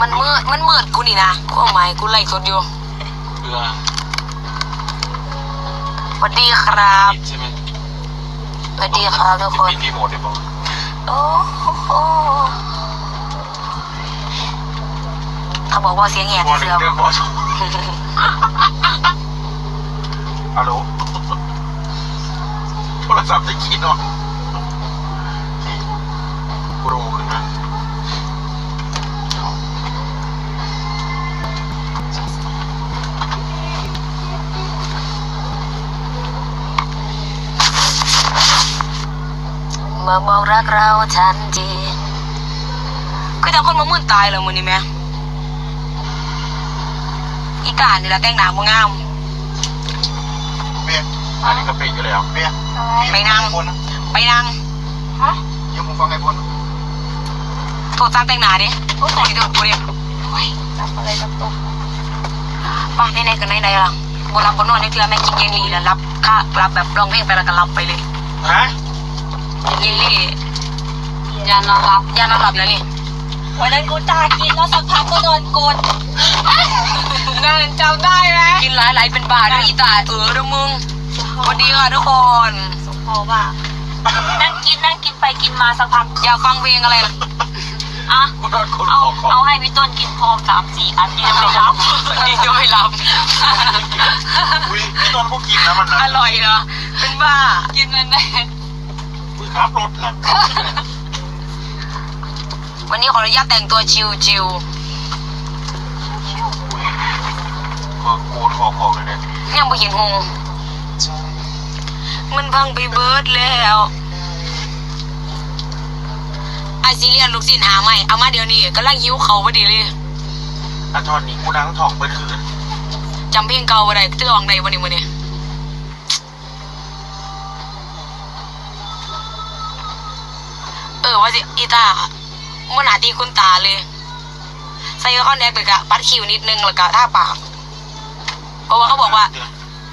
มันมืดมันมืดกูนี่นะกูเอาไม้กูไล่สดอยู่เพื่อสวัสดีครับปิดใช่ไหมสวัสดีครับทุกคน ปิดรีโมทได้ป่ะโอ้โหเขาบอกว่าเสียงแหบพอหนึ่เสืงอเดือนพอสองฮัลโหลโทรศัพท์จะกินเนาะกูโรขึ้นนะ มาบอกรักเราทันทีคือจังคนมามืดตายเลยมือนี่แม่อีกานี่แหละแต่งหน้ามึงงามเมียอันนี้ก็ปิดอยู่แล้วเมียไปนั่งคนนะไปนั่งยังมึงฟังไอ้คนโทรสั่งแต่งหน้าดิโอ้ยโดนกูดิจับอะไรจับตกป้าไหนๆกันไหนๆล่ะบนรับบนนอนนี่คือแม่กินเยลลี่แล้วรับค่ารับแบบร้องเพลงไปแล้วก็รับไปเลยฮะ เยลลี่ยานอนหลับยานอนหลับแล้วนี่วันนั้นกูตากินแล้วสักพักก็โดนกดนั่นจำได้ไหมกินหลายๆเป็นบาทด้วยอีตาเออเด้อมึงสวัสดีค่ะทุกคนสมพอว่านั่งกินนั่งกินไปกินมาสักพักอยากฟังเพลงอะไรล่ะอะกูโดนคนเอาออกของเอาให้พี่ต้นกินพร้อมสามสี่อันที่จะไม่รับดีด้วยรับอุ้ยพี่ต้นพวกกินนะมันนะอร่อยเหรอเป็นบ้ากินมันได้ ครับรถนะวันนี้ขออนุญาตแต่งตัวชิวชิวอุ้ยเออโกนคอคอเลยเนี่ยๆยังไม่เห็นหงมันพังไปเบิร์ดแล้วไอซีเรียนลูกศิษย์หาไม่เอามาเดี๋ยวนี้กำลังหิวเขาพอดีเลยอาทอนนี้กูนั่งถ่องไปคืนจำเพลงเก่าอะไรที่ร้องได้วันนี้วันนี้ เออว่าสิอีตามันหนาตีคุณตาเลย ใส่ข้อแนกไปกะปัดคิวนิดนึงแล้วก็ท่าปากเพราะว่าเขาบอกว่า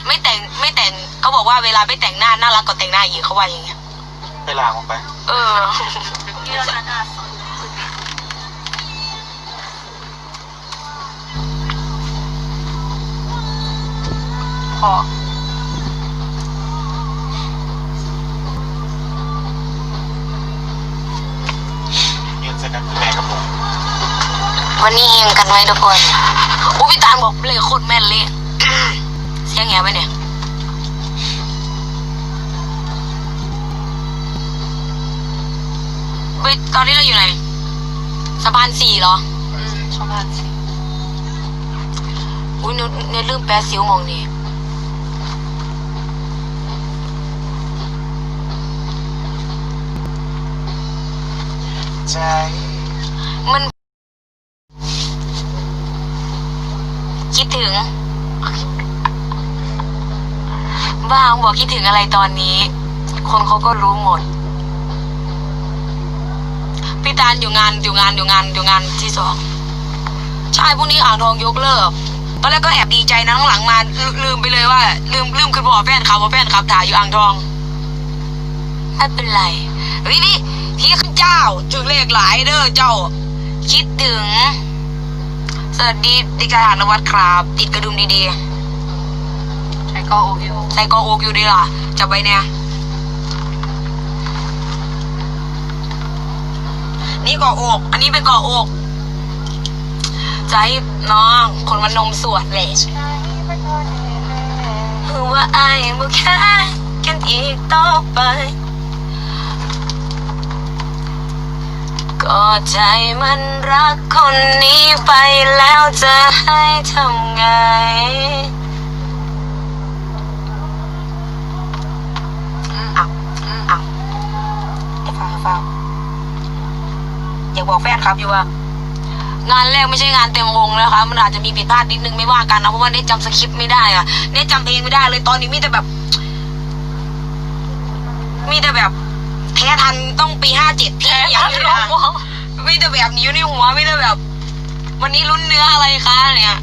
ไม่แต่งไม่แต่งเขาบอกว่าเวลาไม่แต่งหน้าน่ารักกว่าแต่งหน้าอีกเขาว่าอย่างเงี้ยไปล้างมันไป เออที่เราทานอาสนพอ ยืนใส่กันแม่กับผมวันนี้เฮงกันไหมทุกคนอู้พี่ตาลบอกเลยโคตรแม่นเลย เสียงแง่ไปเนี่ย เฮ้ย ตอนนี้เราอยู่ไหนสะพานสี่เหรอ อืมชอบทานสิ อุ้ยเนื้อเนื้อลืมแปะซิวมองนี่ ใจ มัน คิดถึงบ้างบอกคิดถึงอะไรตอนนี้ คนเขาก็รู้หมดพี่ตาลอยู่งานอยู่งานอยู่งานอยู่งานที่สองใช่พรุ่งนี้อ่างทองยกเลิกตอนแรกก็แอบดีใจนะหลังมาลืลืมไปเลยว่า ลืมลืมคือบอกแฟนขับว่าแฟนขับถ่ายอยู่อ่างทองไม่เป็นไรเฮ้ยนี่ ที่ข้าเจ้าถึงเลขหลายเด้อเจ้า คิดถึง สวัสดีดิกาฐานวัฒน์ครับ ติดกระดุมดีใช้ก็โอเคๆใส่กออกอยู่ดีล่ะจับไว้เนี่ยนี่กออก อันนี้เป็นกออกใจน้อง คนมันนมสวดแหละคือว่าไอ้บุแค่กันอีกต่อไป ก็ใจมันรักคนนี้ไปแล้วจะให้ทำไงอ้าวอ้าวฟังฟังอยากบอกแฟนครับอยู่ว่างานแรกไม่ใช่งานเต็มวงนะคะมันอาจจะมีผิดพลาดนิดนึงไม่ว่ากันนะเพราะว่าเนี่ยจำสคริปต์ไม่ได้อะเนี่ยจำเพลงไม่ได้เลยตอนนี้มีแต่แบบ มีแต่แบบ แท้ทันต้องปีห้าเจ็ดพี่อย่างนี้นะมีแต่แบบนี้อยู่ในหัวมีแต่แบบ วันนี้ลุ้นเนื้ออะไรคะเนี่ย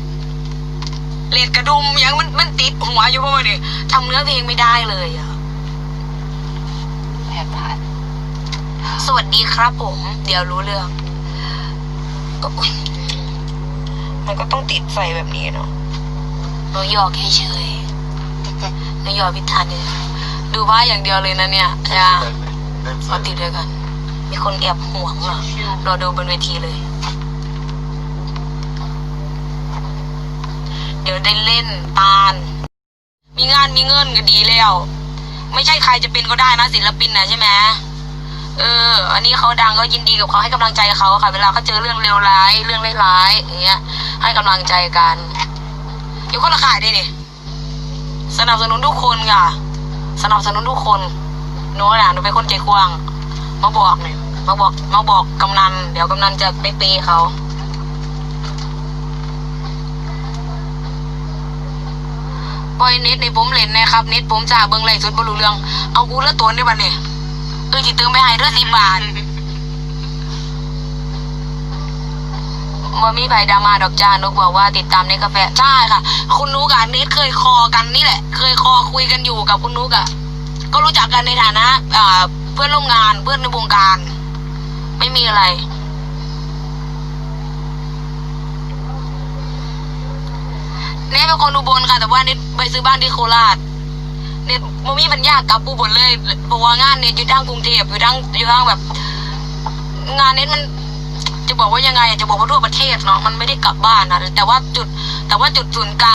เลดกระดุมยังมันมันติดหัวอยู่เพราะว่าเนี่ยทำเนื้อเพลงไม่ได้เลยอะแอบผ่านสวัสดีครับผม เดี๋ยวรู้เรื่องโอ๊ยมันก็ต้องติดไฟแบบนี้เนาะหนูหยอกเฉยๆหนูหยอกพิธานเนี่ยดูว่าอย่างเดียวเลยนะเนี่ยจะ เล่นมาติดด้วยกัน มีคนแอบห่วงเหรอรอดูบนเวทีเลย เดี๋ยวได้เล่นตาล มีงานมีเงินก็ดีแล้ว ไม่ใช่ใครจะเป็นก็ได้นะศิลปินนะใช่ไหมเออ อันนี้เขาดังก็ยินดีกับเขาให้กำลังใจเขาค่ะ เวลาเขาเจอเรื่องเลวร้าย เรื่องร้ายอย่างเงี้ย ให้กำลังใจกันอยู่คนละขายด้วยนี่ สนับสนุนทุกคนค่ะ สนับสนุนทุกคน หนูน่ะหนูเป็นคนใจกว้าง มาบอกเนี่ยมาบอก มาบอกกำนัน เดี๋ยวกำนันจะไปตีเขา ปล่อยเน็ตในผมเล่นนะครับ เน็ตผมจ่าเบิ้งไล่สดบรูเรื่อง เอากูละตัวได้บัดเนี่ยเออจิเติมไปให้เด้อสิบบาทมามีไผ่ดามาดอกจานนุกบอกว่าติดตามในกาแฟใช่ค่ะ คุณนุกกับเน็ตเคยคอกันนี่แหละ เคยคอคุยกันอยู่กับคุณนุกอะ ก็รู้จักกันในฐานะเพื่อนร่วมงานเพื่อนในวงการ ไม่มีอะไร เน็ตเป็นคนอุบลค่ะ แต่ว่าเน็ตไปซื้อบ้านที่โคราชเน็ตมมีปัญญากับอุบลเลยเพราะว่างานเน็ตอยู่ทางกรุงเทพอยู่ทางอยู่ทางแบบ งานเน็ตมันจะบอกว่ายังไงจะบอกว่าทั่วประเทศเนาะมันไม่ได้กลับบ้านนะแต่ว่าจุด แต่ว่าจุดศูนย์กลาง